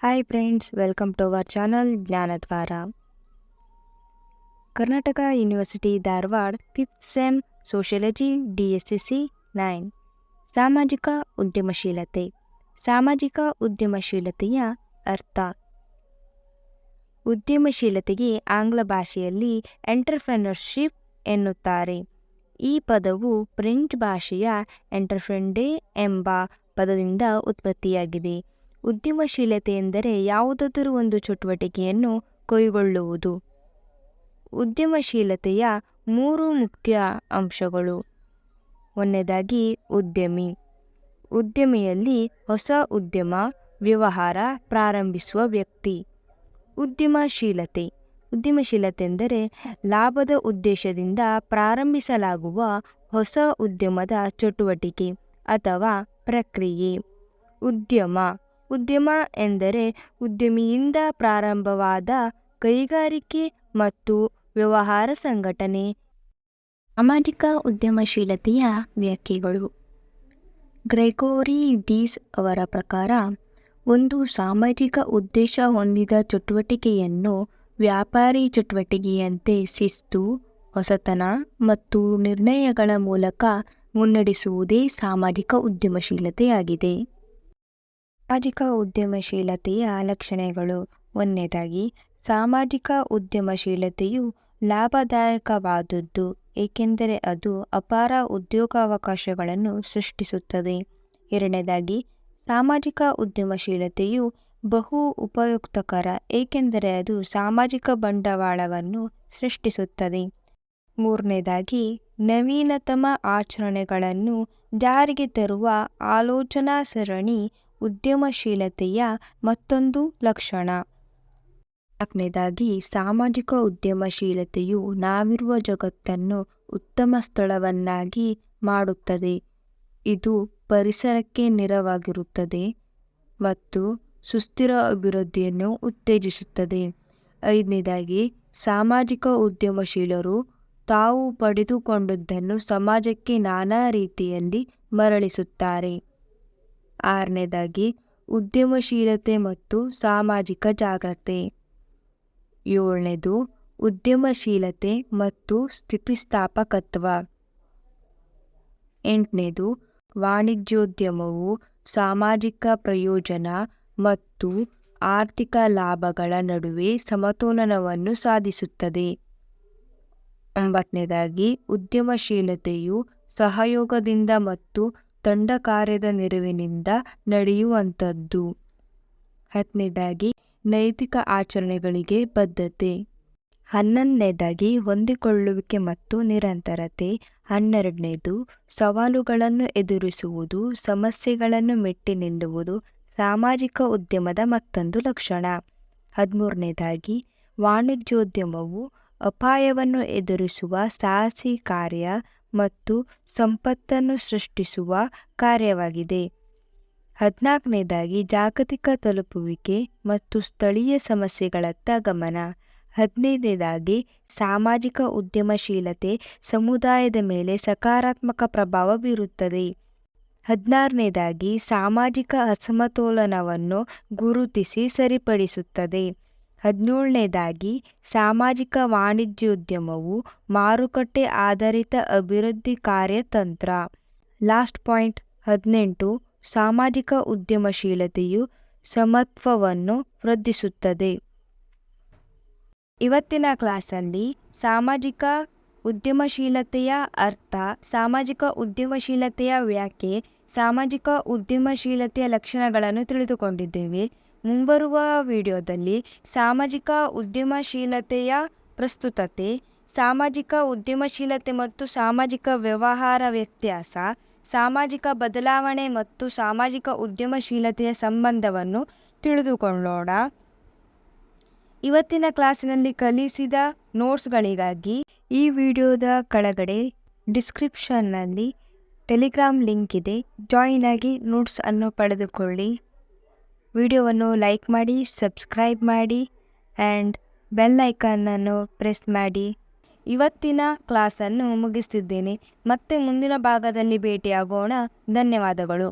Hi friends welcome to our channel ಜ್ಞಾನದ್ವಾರ Karnataka university Dharwad fifth sem sociology D S C C nine ಸಾಮಾಜಿಕ ಉದ್ಯಮಶೀಲತೆ ಸಾಮಾಜಿಕ ಉದ್ಯಮಶೀಲತೆಯ ಅರ್ಥ ಉದ್ಯಮಶೀಲತೆಗೆ ಆಂಗ್ಲ ಭಾಷೆಯಲ್ಲಿ ಎಂಟರ್ಪ್ರೆನರ್ಶಿಪ್ ಎನ್ನುತ್ತಾರೆ. ಈ ಪದವು ಫ್ರೆಂಚ್ ಭಾಷೆಯ ಎಂಟರ್ಪ್ರೆಂಡೆ ಎಂಬ ಪದದಿಂದ ಉತ್ಪತ್ತಿಯಾಗಿದೆ. ಉದ್ಯಮಶೀಲತೆ ಎಂದರೆ ಯಾವುದಾದರೂ ಒಂದು ಚಟುವಟಿಕೆಯನ್ನು ಕೈಗೊಳ್ಳುವುದು ಉದ್ಯಮಶೀಲತೆಯ ಮೂರು ಮುಖ್ಯ ಅಂಶಗಳು. ಒಂದನೇದಾಗಿ, ಉದ್ಯಮಿ. ಉದ್ಯಮಿಯಲ್ಲಿ ಹೊಸ ಉದ್ಯಮ, ವ್ಯವಹಾರ ಪ್ರಾರಂಭಿಸುವ ವ್ಯಕ್ತಿ. ಉದ್ಯಮಶೀಲತೆ. ಉದ್ಯಮಶೀಲತೆ ಎಂದರೆ ಲಾಭದ ಉದ್ದೇಶದಿಂದ ಪ್ರಾರಂಭಿಸಲಾಗುವ ಹೊಸ ಉದ್ಯಮದ ಚಟುವಟಿಕೆ ಅಥವಾ ಪ್ರಕ್ರಿಯೆ. ಉದ್ಯಮ. ಉದ್ಯಮ ಎಂದರೆ ಉದ್ಯಮಿಯಿಂದ ಪ್ರಾರಂಭವಾದ ಕೈಗಾರಿಕೆ ಮತ್ತು ವ್ಯವಹಾರ ಸಂಘಟನೆ. ಸಾಮಾಜಿಕ ಉದ್ಯಮಶೀಲತೆಯ ವ್ಯಾಖ್ಯೆಗಳು. ಗ್ರೆಗೋರಿ ಡೀಸ್ ಅವರ ಪ್ರಕಾರ, ಒಂದು ಸಾಮಾಜಿಕ ಉದ್ದೇಶ ಹೊಂದಿದ ಚಟುವಟಿಕೆಯನ್ನು ವ್ಯಾಪಾರಿ ಚಟುವಟಿಕೆಯಂತೆ ಶಿಸ್ತು, ಹೊಸತನ ಮತ್ತು ನಿರ್ಣಯಗಳ ಮೂಲಕ ಮುನ್ನಡೆಸುವುದೇ ಸಾಮಾಜಿಕ ಉದ್ಯಮಶೀಲತೆಯಾಗಿದೆ. ಸಾಮಾಜಿಕ ಉದ್ಯಮಶೀಲತೆಯ ಲಕ್ಷಣಗಳು. ಒಂದನೇದಾಗಿ, ಸಾಮಾಜಿಕ ಉದ್ಯಮಶೀಲತೆಯು ಲಾಭದಾಯಕವಾದದ್ದು, ಏಕೆಂದರೆ ಅದು ಅಪಾರ ಉದ್ಯೋಗಾವಕಾಶಗಳನ್ನು ಸೃಷ್ಟಿಸುತ್ತದೆ. ಎರಡನೇದಾಗಿ, ಸಾಮಾಜಿಕ ಉದ್ಯಮಶೀಲತೆಯು ಬಹು ಉಪಯುಕ್ತಕರ, ಏಕೆಂದರೆ ಅದು ಸಾಮಾಜಿಕ ಬಂಡವಾಳವನ್ನು ಸೃಷ್ಟಿಸುತ್ತದೆ. ಮೂರನೇದಾಗಿ, ನವೀನತಮ ಆಚರಣೆಗಳನ್ನು ಜಾರಿಗೆ ತರುವ ಆಲೋಚನಾ ಸರಣಿ ಉದ್ಯಮಶೀಲತೆಯ ಮತ್ತೊಂದು ಲಕ್ಷಣ. ನಾಲ್ಕನೇದಾಗಿ, ಸಾಮಾಜಿಕ ಉದ್ಯಮಶೀಲತೆಯು ನಾವಿರುವ ಜಗತ್ತನ್ನು ಉತ್ತಮ ಸ್ಥಳವನ್ನಾಗಿ ಮಾಡುತ್ತದೆ. ಇದು ಪರಿಸರಕ್ಕೆ ನೆರವಾಗಿರುತ್ತದೆ ಮತ್ತು ಸುಸ್ಥಿರ ಅಭಿವೃದ್ಧಿಯನ್ನು ಉತ್ತೇಜಿಸುತ್ತದೆ. ಐದನೇದಾಗಿ, ಸಾಮಾಜಿಕ ಉದ್ಯಮಶೀಲರು ತಾವು ಪಡೆದುಕೊಂಡದ್ದನ್ನು ಸಮಾಜಕ್ಕೆ ನಾನಾ ರೀತಿಯಲ್ಲಿ ಮರಳಿಸುತ್ತಾರೆ. ಆರನೇದಾಗಿ, ಉದ್ಯಮಶೀಲತೆ ಮತ್ತು ಸಾಮಾಜಿಕ ಜಾಗ್ರತೆ. ಏಳನೇದು, ಉದ್ಯಮಶೀಲತೆ ಮತ್ತು ಸ್ಥಿತಿಸ್ಥಾಪಕತ್ವ. ಎಂಟನೇದು, ವಾಣಿಜ್ಯೋದ್ಯಮವು ಸಾಮಾಜಿಕ ಪ್ರಯೋಜನ ಮತ್ತು ಆರ್ಥಿಕ ಲಾಭಗಳ ನಡುವೆ ಸಮತೋಲನವನ್ನು ಸಾಧಿಸುತ್ತದೆ. ಒಂಬತ್ತನೇದಾಗಿ, ಉದ್ಯಮಶೀಲತೆಯು ಸಹಯೋಗದಿಂದ ಮತ್ತು ತಂಡ ಕಾರ್ಯದ ನೆರವಿನಿಂದ ನಡೆಯುವಂಥದ್ದು. ಹತ್ತನೇದಾಗಿ, ನೈತಿಕ ಆಚರಣೆಗಳಿಗೆ ಬದ್ಧತೆ. ಹನ್ನೊಂದನೇದಾಗಿ, ಹೊಂದಿಕೊಳ್ಳುವಿಕೆ ಮತ್ತು ನಿರಂತರತೆ. ಹನ್ನೆರಡನೇದು, ಸವಾಲುಗಳನ್ನು ಎದುರಿಸುವುದು, ಸಮಸ್ಯೆಗಳನ್ನು ಮೆಟ್ಟಿ ನಿಲ್ಲುವುದು, ಸಾಮಾಜಿಕ ಉದ್ಯಮದ ಮತ್ತೊಂದು ಲಕ್ಷಣ. ಹದಿಮೂರನೇದಾಗಿ, ವಾಣಿಜ್ಯೋದ್ಯಮವು ಅಪಾಯವನ್ನು ಎದುರಿಸುವ ಸಾಹಸಿ ಕಾರ್ಯ ಮತ್ತು ಸಂಪತ್ತನ್ನು ಸೃಷ್ಟಿಸುವ ಕಾರ್ಯವಾಗಿದೆ. ಹದಿನಾಲ್ಕನೇದಾಗಿ ಜಾಗತಿಕ ತಲುಪುವಿಕೆ ಮತ್ತು ಸ್ಥಳೀಯ ಸಮಸ್ಯೆಗಳತ್ತ ಗಮನ. ಹದಿನೈದನೇದಾಗಿ ಸಾಮಾಜಿಕ ಉದ್ಯಮಶೀಲತೆ ಸಮುದಾಯದ ಮೇಲೆ ಸಕಾರಾತ್ಮಕ ಪ್ರಭಾವ ಬೀರುತ್ತದೆ. ಹದಿನಾರನೇದಾಗಿ ಸಾಮಾಜಿಕ ಅಸಮತೋಲನವನ್ನು ಗುರುತಿಸಿ ಸರಿಪಡಿಸುತ್ತದೆ. ಹದಿನೇಳನೇದಾಗಿ ಸಾಮಾಜಿಕ ವಾಣಿಜ್ಯೋದ್ಯಮವು ಮಾರುಕಟ್ಟೆ ಆಧಾರಿತ ಅಭಿವೃದ್ಧಿ ಕಾರ್ಯತಂತ್ರ. ಲಾಸ್ಟ್ ಪಾಯಿಂಟ್ ಹದಿನೆಂಟು ಸಾಮಾಜಿಕ ಉದ್ಯಮಶೀಲತೆಯು ಸಮತ್ವವನ್ನು ವೃದ್ಧಿಸುತ್ತದೆ. ಇವತ್ತಿನ ಕ್ಲಾಸಲ್ಲಿ ಸಾಮಾಜಿಕ ಉದ್ಯಮಶೀಲತೆಯ ಅರ್ಥ, ಸಾಮಾಜಿಕ ಉದ್ಯಮಶೀಲತೆಯ ವ್ಯಾಖ್ಯೆ, ಸಾಮಾಜಿಕ ಉದ್ಯಮಶೀಲತೆಯ ಲಕ್ಷಣಗಳನ್ನು ತಿಳಿದುಕೊಂಡಿದ್ದೇವೆ. ಮುಂಬರುವ ವಿಡಿಯೋದಲ್ಲಿ ಸಾಮಾಜಿಕ ಉದ್ಯಮಶೀಲತೆಯ ಪ್ರಸ್ತುತತೆ, ಸಾಮಾಜಿಕ ಉದ್ಯಮಶೀಲತೆ ಮತ್ತು ಸಾಮಾಜಿಕ ವ್ಯವಹಾರ ವ್ಯತ್ಯಾಸ, ಸಾಮಾಜಿಕ ಬದಲಾವಣೆ ಮತ್ತು ಸಾಮಾಜಿಕ ಉದ್ಯಮಶೀಲತೆಯ ಸಂಬಂಧವನ್ನು ತಿಳಿದುಕೊಳ್ಳೋಣ. ಇವತ್ತಿನ ಕ್ಲಾಸಿನಲ್ಲಿ ಕಲಿಸಿದ ನೋಟ್ಸ್ಗಳಿಗಾಗಿ ಈ ವಿಡಿಯೋದ ಕೆಳಗಡೆ ಡಿಸ್ಕ್ರಿಪ್ಷನ್ನಲ್ಲಿ ಟೆಲಿಗ್ರಾಮ್ ಲಿಂಕ್ ಇದೆ. ಜಾಯಿನ್ ಆಗಿ ನೋಟ್ಸ್ ಅನ್ನು ಪಡೆದುಕೊಳ್ಳಿ. ವಿಡಿಯೋವನ್ನು ಲೈಕ್ ಮಾಡಿ, ಸಬ್ಸ್ಕ್ರೈಬ್ ಮಾಡಿ ಆ್ಯಂಡ್ ಬೆಲ್ ಐಕಾನನ್ನು ಪ್ರೆಸ್ ಮಾಡಿ. ಇವತ್ತಿನ ಕ್ಲಾಸನ್ನು ಮುಗಿಸ್ತಿದ್ದೇನೆ. ಮತ್ತೆ ಮುಂದಿನ ಭಾಗದಲ್ಲಿ ಭೇಟಿಯಾಗೋಣ. ಧನ್ಯವಾದಗಳು.